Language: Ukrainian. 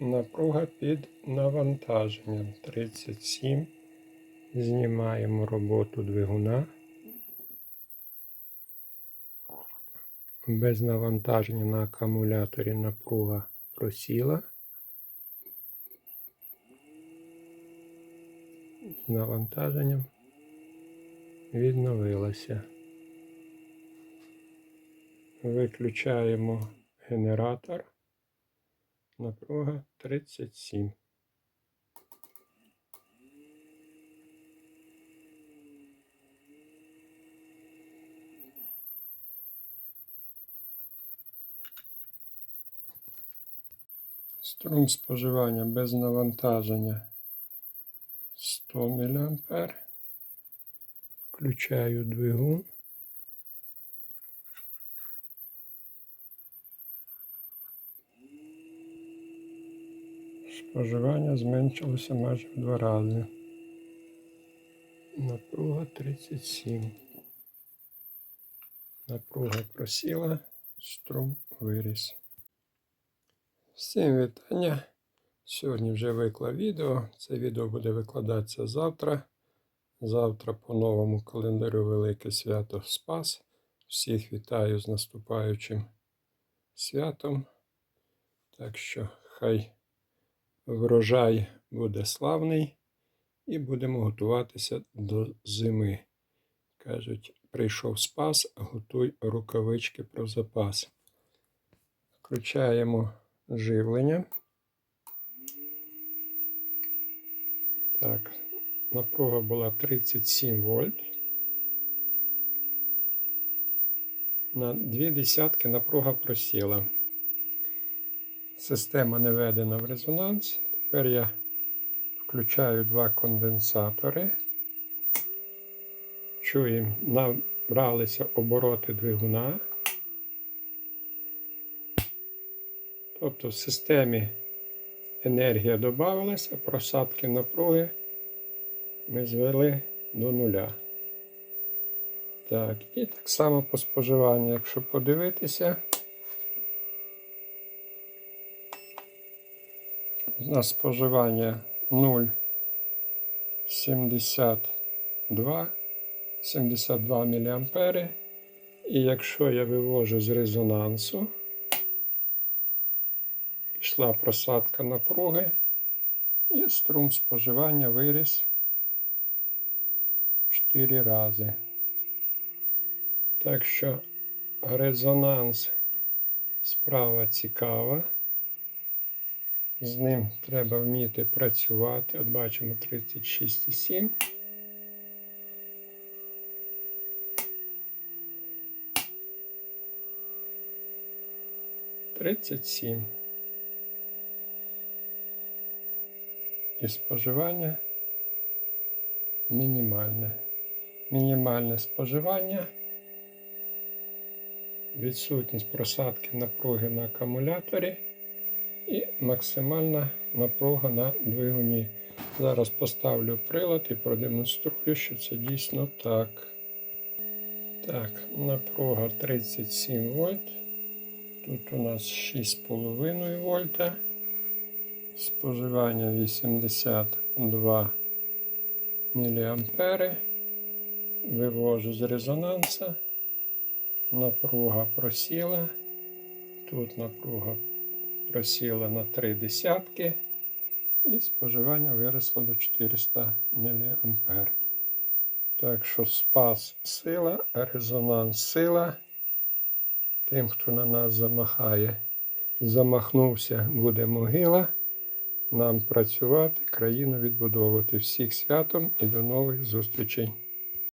Напруга під навантаженням 37. Знімаємо роботу двигуна. Без навантаження на акумуляторі напруга просіла. З навантаженням відновилася. Виключаємо генератор. Напруга 37. Струм споживання без навантаження 100 мА. Включаю двигун. Споживання зменшилося майже в два рази. Напруга 37. Напруга просіла, струм виріс. Всім вітання. Сьогодні вже виклав відео. Це відео буде викладатися завтра. Завтра по новому календарю Велике Свято Спас. Всіх вітаю з наступаючим святом. Так що хай врожай буде славний і будемо готуватися до зими. Кажуть, прийшов спас, готуй рукавички про запас. Включаємо живлення. Так, напруга була 37 вольт. На дві десятки напруга просіла. Система не введена в резонанс. Тепер я включаю два конденсатори. Чуємо, набралися обороти двигуна. Тобто в системі енергія додавалася, просадки напруги ми звели до нуля. Так, і так само по споживанню, якщо подивитися, у нас споживання 0,72 72 мА. І якщо я вивожу з резонансу, пішла просадка напруги і струм споживання виріс 4 рази. Так що резонанс справа цікава. З ним треба вміти працювати. От бачимо 36,7. Тридцять сім. І споживання мінімальне. Мінімальне споживання, відсутність просадки напруги на акумуляторі і максимальна напруга на двигуні. Зараз поставлю прилад і продемонструю, що це дійсно так. Так, напруга 37 вольт. Тут у нас 6,5 вольта. Споживання 82 мА. Вивожу з резонанса. Напруга просіла. Тут напруга просіла на 3 десятки. І споживання виросло до 400 мА. Так що спас сила, резонанс сила. Тим, хто на нас замахає, замахнувся, буде могила. Нам працювати, країну відбудовувати. Всіх святом і до нових зустрічей.